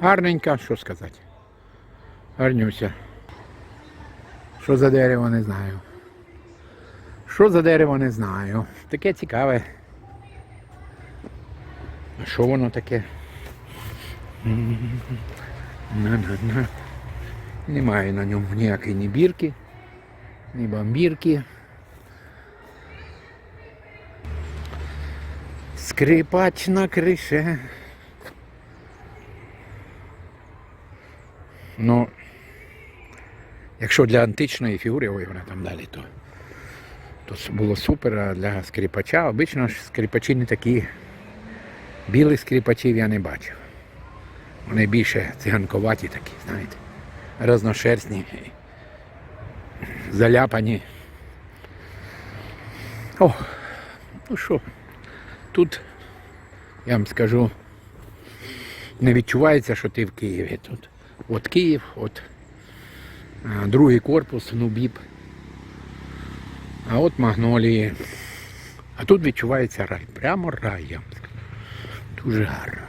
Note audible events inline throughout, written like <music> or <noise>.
Гарненька, що сказати. Гарнюся. Що за дерево, не знаю. Що за дерево, не знаю. Таке цікаве. А що воно таке? На-на-на. Немає на ньому ніякої ні бірки, ні бамбірки. Скрипач на крише. Ну, якщо для античної фігури, ой, вона там далі, то, то було супер, а для скрипача, обично ж скрипачі не такі. Білих скрипачів я не бачив. Вони більше циганковаті такі, знаєте, разношерстні, заляпані. О, ну що, тут, я вам скажу, не відчувається, що ти в Києві тут. От Київ, от другий корпус, Нубіп. А от Магнолії. А тут відчувається рай. Прямо рай, я. Дуже гарно.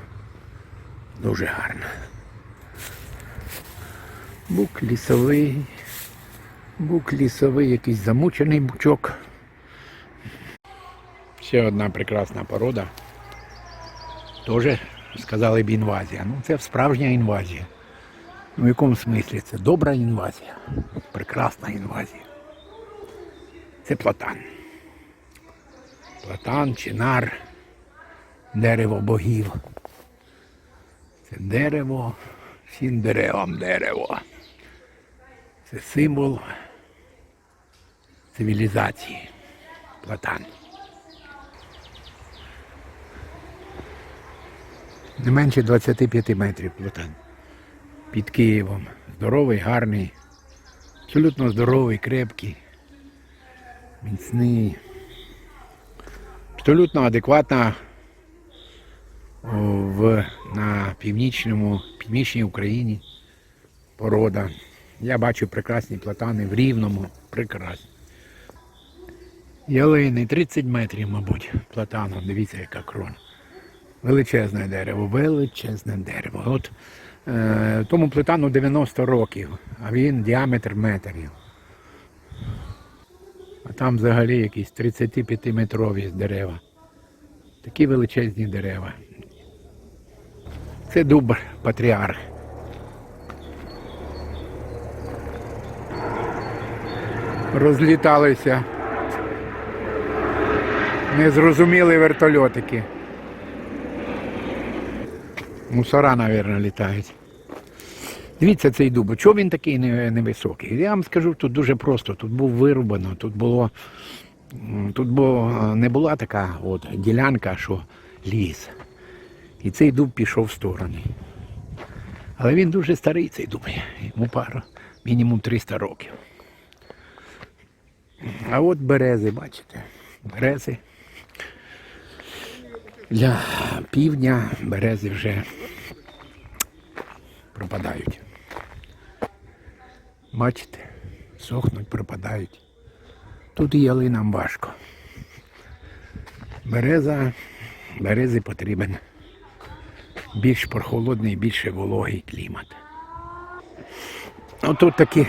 Дуже гарно. Бук лісовий. Бук лісовий, якийсь замучений бучок. Ще одна прекрасна порода. Теж сказали б інвазія. Ну це справжня інвазія. Ну, в якому смислі? Це добра інвазія. Прекрасна інвазія. Це платан. Платан, чинар, дерево богів. Це дерево, всім деревам дерево. Це символ цивілізації. Платан. Не менше 25 метрів платан. Під Києвом. Здоровий, гарний, абсолютно здоровий, крепкий, міцний. Абсолютно адекватна в, на північному, північній Україні порода. Я бачу прекрасні платани в рівному, прекрасні. Ялини 30 метрів, мабуть, платану. Дивіться, яка крона. Величезне дерево, величезне дерево. От тому платану 90 років, а він діаметр метрів. А там взагалі якісь 35-метрові дерева. Такі величезні дерева. Це дуб патріарх. Розліталися. Незрозумілі вертольотики. Мусора, мабуть, літають. Дивіться цей дуб. Чого він такий невисокий? Я вам скажу, тут дуже просто. Тут був вирубано, тут було. Тут було, не була така от ділянка, що ліс. І цей дуб пішов в сторони. Але він дуже старий, цей дуб. Йому пару, мінімум 300 років. А от берези, бачите, берези. Для півдня берези вже пропадають. Бачите, сохнуть, пропадають. Тут і ялинам важко. Береза, берези потрібен більш прохолодний, більше вологий клімат. Отут такі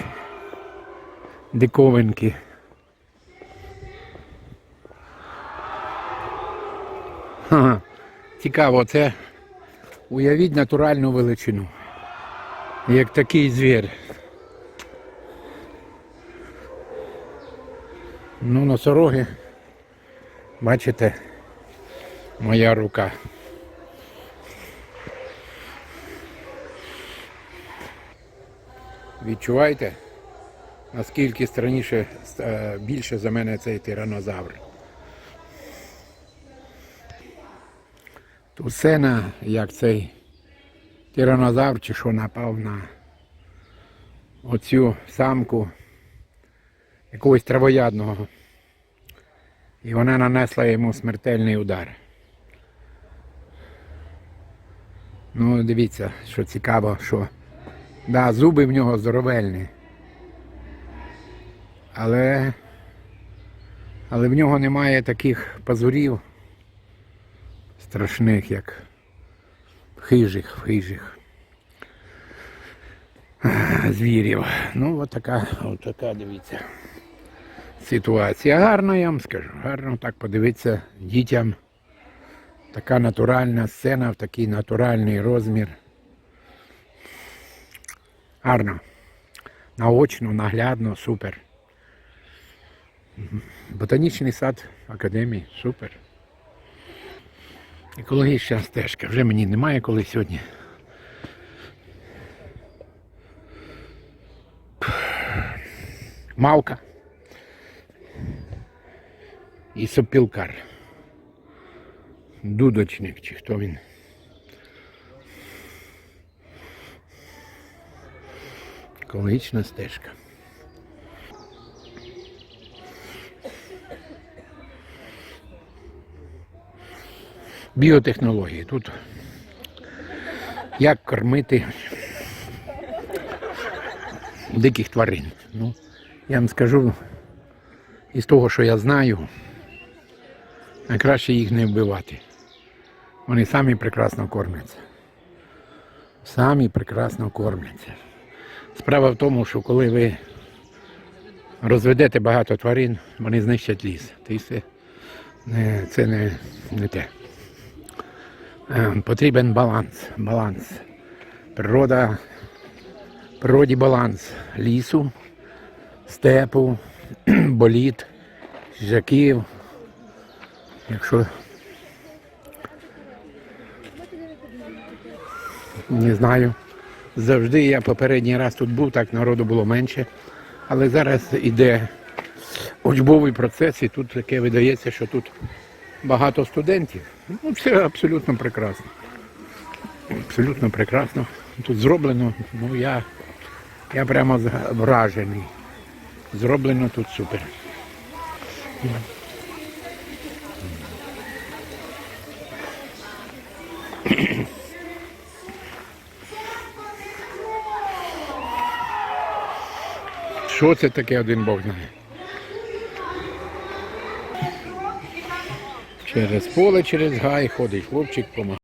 диковинки. Цікаво, це уявіть натуральну величину. Як такий звір. Ну, носороги, бачите, моя рука. Відчуваєте, наскільки страніше, е, більше за мене цей тиранозавр. Тут сцена, як цей тиранозавр чи що напав на оцю самку якогось травоядного. І вона нанесла йому смертельний удар. Ну, дивіться, що цікаво, що да, зуби в нього здоровельні. Але, але в нього немає таких пазурів страшних, як хижих, хижих. звірів. Ну, от така, така, дивіться. Ситуація. Гарно, я вам скажу. Гарно так подивитися дітям. Така натуральна сцена в такий натуральний розмір. Гарно. Наочно, наглядно, супер. Ботанічний сад академії, супер. Екологічна стежка. Вже мені немає коли сьогодні. Мавка. І сопілкар. Дудочник, чи хто він. Екологічна стежка. Біотехнології. Тут як кормити диких тварин. Ну, я вам скажу із того, що я знаю, найкраще їх не вбивати. Вони самі прекрасно кормляться. Самі прекрасно кормляться. Справа в тому, що коли ви розведете багато тварин, вони знищать ліс. Все, не, це не, не те. Е, Потрібен баланс. баланс. Природа, природі баланс лісу, степу, <clears throat> боліт, жаків. Якщо не знаю. Завжди я попередній раз тут був, так народу було менше. Але зараз іде учбовий процес і тут таке видається, що тут багато студентів. Ну, все абсолютно прекрасно. Абсолютно прекрасно. Тут зроблено, ну я, я прямо вражений. Зроблено тут супер. Що це таке один Бог знає? Через поле, через гай ходить хлопчик, помагає.